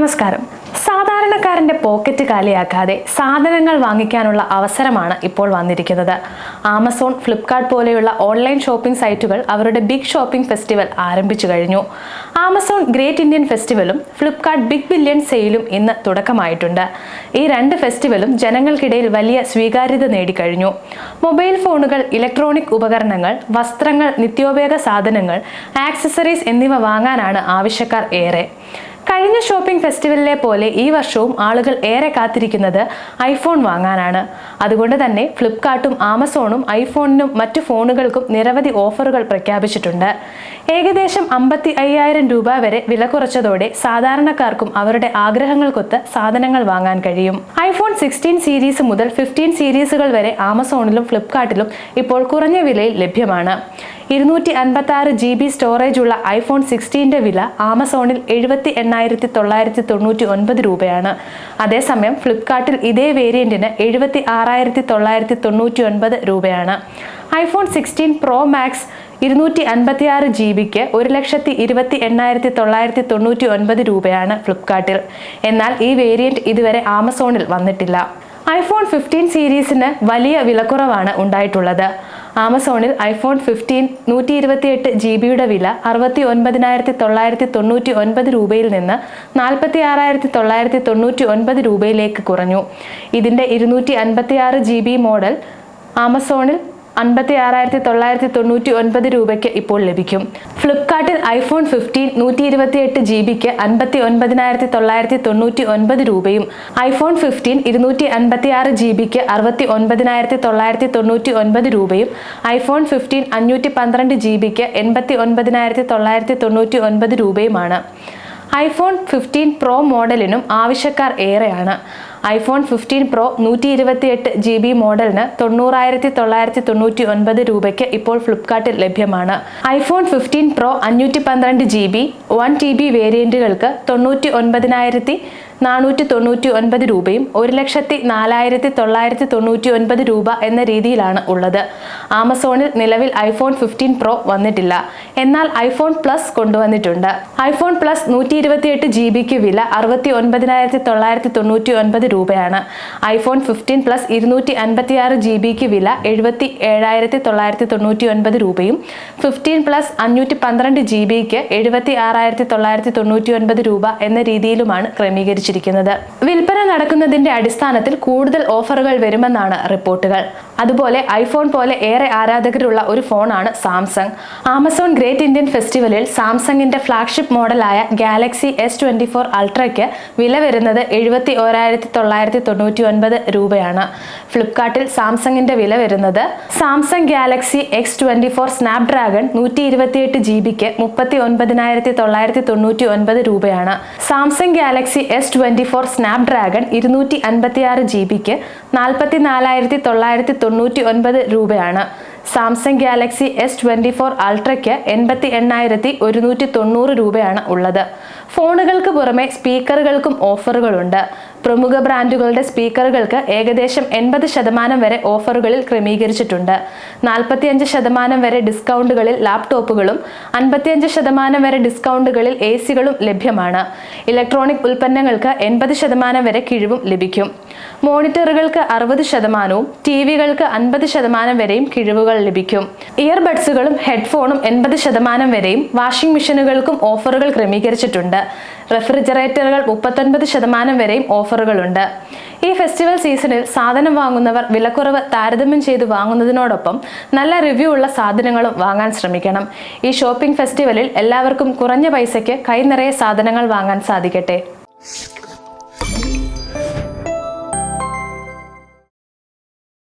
നമസ്കാരം. സാധാരണക്കാരന്റെ പോക്കറ്റ് കാലിയാക്കാതെ സാധനങ്ങൾ വാങ്ങിക്കാനുള്ള അവസരമാണ് ഇപ്പോൾ വന്നിരിക്കുന്നത്. ആമസോൺ ഫ്ലിപ്കാർട്ട് പോലെയുള്ള ഓൺലൈൻ ഷോപ്പിംഗ് സൈറ്റുകൾ അവരുടെ ബിഗ് ഷോപ്പിംഗ് ഫെസ്റ്റിവൽ ആരംഭിച്ചു കഴിഞ്ഞു. ആമസോൺ ഗ്രേറ്റ് ഇന്ത്യൻ ഫെസ്റ്റിവലും ഫ്ലിപ്കാർട്ട് ബിഗ് ബില്യൺ സെയിലും ഇന്ന് തുടക്കമായിട്ടുണ്ട്. ഈ രണ്ട് ഫെസ്റ്റിവലും ജനങ്ങൾക്കിടയിൽ വലിയ സ്വീകാര്യത നേടിക്കഴിഞ്ഞു. മൊബൈൽ ഫോണുകൾ ഇലക്ട്രോണിക് ഉപകരണങ്ങൾ വസ്ത്രങ്ങൾ നിത്യോപയോഗ സാധനങ്ങൾ ആക്സസറീസ് എന്നിവ വാങ്ങാനാണ് ആവശ്യക്കാർ ഏറെ. കഴിഞ്ഞ ഷോപ്പിംഗ് ഫെസ്റ്റിവലിലെ പോലെ ഈ വർഷവും ആളുകൾ ഏറെ കാത്തിരിക്കുന്നത് ഐഫോൺ വാങ്ങാനാണ്. അതുകൊണ്ട് തന്നെ ഫ്ലിപ്കാർട്ടും ആമസോണും ഐഫോണിനും മറ്റു ഫോണുകൾക്കും നിരവധി ഓഫറുകൾ പ്രഖ്യാപിച്ചിട്ടുണ്ട്. ഏകദേശം അമ്പത്തി അയ്യായിരം രൂപ വരെ വില കുറച്ചതോടെ സാധാരണക്കാർക്കും അവരുടെ ആഗ്രഹങ്ങൾക്കൊത്ത് സാധനങ്ങൾ വാങ്ങാൻ കഴിയും. ഐഫോൺ സിക്സ്റ്റീൻ സീരീസ് മുതൽ ഫിഫ്റ്റീൻ സീരീസുകൾ വരെ ആമസോണിലും ഫ്ലിപ്കാർട്ടിലും ഇപ്പോൾ കുറഞ്ഞ വിലയിൽ ലഭ്യമാണ്. ഇരുന്നൂറ്റി അൻപത്തി ആറ് ജി ബി സ്റ്റോറേജ് ഉള്ള ഐഫോൺ സിക്സ്റ്റീന്റെ വില ആമസോണിൽ എഴുപത്തി എണ്ണായിരത്തി തൊള്ളായിരത്തി തൊണ്ണൂറ്റി ഒൻപത് രൂപയാണ്. അതേസമയം ഫ്ലിപ്കാർട്ടിൽ ഇതേ വേരിയന്റിന് എഴുപത്തി ആറായിരത്തി തൊള്ളായിരത്തി തൊണ്ണൂറ്റി ഒൻപത് രൂപയാണ്. ഐഫോൺ സിക്സ്റ്റീൻ പ്രോ മാക്സ് ഇരുന്നൂറ്റി അൻപത്തി ആറ് ജി ബിക്ക് ഒരു ലക്ഷത്തി ഇരുപത്തി എണ്ണായിരത്തി തൊള്ളായിരത്തി തൊണ്ണൂറ്റി ഒൻപത് രൂപയാണ് ഫ്ലിപ്കാർട്ടിൽ. എന്നാൽ ഈ വേരിയന്റ് ഇതുവരെ ആമസോണിൽ വന്നിട്ടില്ല. ഐഫോൺ ഫിഫ്റ്റീൻ സീരീസിന് വലിയ വിലക്കുറവാണ് ഉണ്ടായിട്ടുള്ളത്. ആമസോണിൽ ഐഫോൺ ഫിഫ്റ്റീൻ നൂറ്റി ഇരുപത്തിയെട്ട് ജി ബിയുടെ വില അറുപത്തി ഒൻപതിനായിരത്തി തൊള്ളായിരത്തി തൊണ്ണൂറ്റി ഒൻപത് രൂപയിൽ നിന്ന് നാൽപ്പത്തി ആറായിരത്തി തൊള്ളായിരത്തി തൊണ്ണൂറ്റി ഒൻപത് രൂപയിലേക്ക് കുറഞ്ഞു. ഇതിന്റെ ഇരുന്നൂറ്റി അൻപത്തി ആറ് ജി ബി മോഡൽ ആമസോണിൽ അൻപത്തി ആറായിരത്തി തൊള്ളായിരത്തി തൊണ്ണൂറ്റി ഒൻപത് രൂപയ്ക്ക് ഇപ്പോൾ ലഭിക്കും. ഫ്ലിപ്കാർട്ടിൽ ഐഫോൺ ഫിഫ്റ്റീൻ നൂറ്റി ഇരുപത്തിയെട്ട് ജി ബിക്ക് അൻപത്തി ഒൻപതിനായിരത്തി തൊള്ളായിരത്തി തൊണ്ണൂറ്റി ഒൻപത് രൂപയും ഐഫോൺ ഫിഫ്റ്റീൻ ഇരുന്നൂറ്റി അൻപത്തി ആറ് ജി ബിക്ക് അറുപത്തി ഒൻപതിനായിരത്തി തൊള്ളായിരത്തി തൊണ്ണൂറ്റി ഒൻപത് രൂപയും ഐഫോൺ ഫിഫ്റ്റീൻ അഞ്ഞൂറ്റി പന്ത്രണ്ട് ജി ബിക്ക് എൺപത്തി ഒൻപതിനായിരത്തി തൊള്ളായിരത്തി തൊണ്ണൂറ്റി ഒൻപത് രൂപയുമാണ്. ഐഫോൺ ഫിഫ്റ്റീൻ പ്രോ മോഡലിനും ആവശ്യക്കാർ ഏറെയാണ്. ഐഫോൺ ഫിഫ്റ്റീൻ പ്രോ നൂറ്റി ഇരുപത്തിയെട്ട് ജി ബി മോഡലിന് തൊണ്ണൂറായിരത്തി തൊള്ളായിരത്തി തൊണ്ണൂറ്റി ഒൻപത് രൂപയ്ക്ക് ഇപ്പോൾ ഫ്ലിപ്കാർട്ടിൽ ലഭ്യമാണ്. ഐഫോൺ ഫിഫ്റ്റീൻ പ്രോ അഞ്ഞൂറ്റി പന്ത്രണ്ട് G B one T B വേരിയന്റുകൾക്ക് തൊണ്ണൂറ്റി ഒൻപതിനായിരത്തി നാനൂറ്റി തൊണ്ണൂറ്റി ഒൻപത് രൂപയും ഒരു ലക്ഷത്തി നാലായിരത്തി തൊള്ളായിരത്തി തൊണ്ണൂറ്റി ഒൻപത് രൂപ എന്ന രീതിയിലാണ് ഉള്ളത്. ആമസോണിൽ നിലവിൽ ഐഫോൺ ഫിഫ്റ്റീൻ പ്രോ വന്നിട്ടില്ല. എന്നാൽ ഐഫോൺ പ്ലസ് കൊണ്ടുവന്നിട്ടുണ്ട്. ഐഫോൺ പ്ലസ് നൂറ്റി ഇരുപത്തിയെട്ട് ജി ബിക്ക് വില അറുപത്തി ഒൻപതിനായിരത്തി തൊള്ളായിരത്തി തൊണ്ണൂറ്റി ഒൻപത് രൂപയാണ്. ഐഫോൺ ഫിഫ്റ്റീൻ പ്ലസ് ഇരുന്നൂറ്റി അൻപത്തി ആറ് ജി ബിക്ക് വില എഴുപത്തി ഏഴായിരത്തി തൊള്ളായിരത്തി തൊണ്ണൂറ്റി ഒൻപത് രൂപയും ഫിഫ്റ്റീൻ പ്ലസ് അഞ്ഞൂറ്റി പന്ത്രണ്ട് ജി ബിക്ക് എഴുപത്തി ആറായിരത്തി തൊള്ളായിരത്തി തൊണ്ണൂറ്റി ഒൻപത് രൂപ എന്ന രീതിയിലുമാണ് ക്രമീകരിച്ചിരിക്കുന്നത്. വിൽപ്പന നടക്കുന്നതിന്റെ അടിസ്ഥാനത്തിൽ കൂടുതൽ ഓഫറുകൾ വരുമെന്നാണ് റിപ്പോർട്ടുകൾ. അതുപോലെ ഐഫോൺ പോലെ ഏറെ ആരാധകരുള്ള ഒരു ഫോണാണ് സാംസങ്. ആമസോൺ ഗ്രേറ്റ് ഇന്ത്യൻ ഫെസ്റ്റിവലിൽ സാംസങ്ങിന്റെ ഫ്ലാഗ്ഷിപ്പ് മോഡലായ ഗാലക്സി എസ് ട്വന്റി ഫോർ അൾട്രയ്ക്ക് വില വരുന്നത് എഴുപത്തി ഓരായിരത്തി തൊള്ളായിരത്തി തൊണ്ണൂറ്റി ഒൻപത് രൂപയാണ്. ഫ്ലിപ്കാർട്ടിൽ സാംസങ്ങിന്റെ വില വരുന്നത് Samsung Galaxy X twenty four Snapdragon നൂറ്റി ഇരുപത്തിയെട്ട് ജി ബിക്ക് മുപ്പത്തി ഒൻപതിനായിരത്തി തൊള്ളായിരത്തി തൊണ്ണൂറ്റി ഒൻപത് രൂപയാണ്. Samsung Galaxy S twenty four Snapdragon ഇരുന്നൂറ്റി അൻപത്തി ആറ് ജി ബിക്ക് നാൽപ്പത്തി നാലായിരത്തി തൊള്ളായിരത്തി തൊണ്ണൂറ്റി ഒൻപത് രൂപയാണ്. Samsung Galaxy S twenty four അൾട്രയ്ക്ക് എൺപത്തി എണ്ണായിരത്തി ഒരുന്നൂറ്റി തൊണ്ണൂറ് രൂപയാണ് ഉള്ളത്. ഫോണുകൾക്ക് പുറമെ സ്പീക്കറുകൾക്കും ഓഫറുകളുണ്ട്. പ്രമുഖ ബ്രാൻഡുകളുടെ സ്പീക്കറുകൾക്ക് ഏകദേശം എൺപത് ശതമാനം വരെ ഓഫറുകളിൽ ക്രമീകരിച്ചിട്ടുണ്ട്. നാൽപ്പത്തിയഞ്ച് ശതമാനം വരെ ഡിസ്കൗണ്ടുകളിൽ ലാപ്ടോപ്പുകളും അൻപത്തിയഞ്ച് ശതമാനം വരെ ഡിസ്കൗണ്ടുകളിൽ എ സികളും ലഭ്യമാണ്. ഇലക്ട്രോണിക് ഉൽപ്പന്നങ്ങൾക്ക് എൺപത് ശതമാനം വരെ കിഴിവും ലഭിക്കും. മോണിറ്ററുകൾക്ക് അറുപത് ശതമാനവും ടി വികൾക്ക് അൻപത് ശതമാനം വരെയും കിഴിവുകൾ ലഭിക്കും. ഇയർബഡ്സുകളും ഹെഡ്ഫോണും എൺപത് ശതമാനം വരെയും വാഷിംഗ് മെഷീനുകൾക്കും ഓഫറുകൾ ക്രമീകരിച്ചിട്ടുണ്ട്. റെഫ്രിജറേറ്ററുകൾ മുപ്പത്തൊൻപത് ശതമാനം വരെയും ഓഫറുകളുണ്ട്. ഈ ഫെസ്റ്റിവൽ സീസണിൽ സാധനം വാങ്ങുന്നവർ വിലക്കുറവ് താരതമ്യം ചെയ്ത് വാങ്ങുന്നതിനോടൊപ്പം നല്ല റിവ്യൂ ഉള്ള സാധനങ്ങളും വാങ്ങാൻ ശ്രമിക്കണം. ഈ ഷോപ്പിംഗ് ഫെസ്റ്റിവലിൽ എല്ലാവർക്കും കുറഞ്ഞ പൈസയ്ക്ക് കൈ നിറയെ സാധനങ്ങൾ വാങ്ങാൻ സാധിക്കട്ടെ.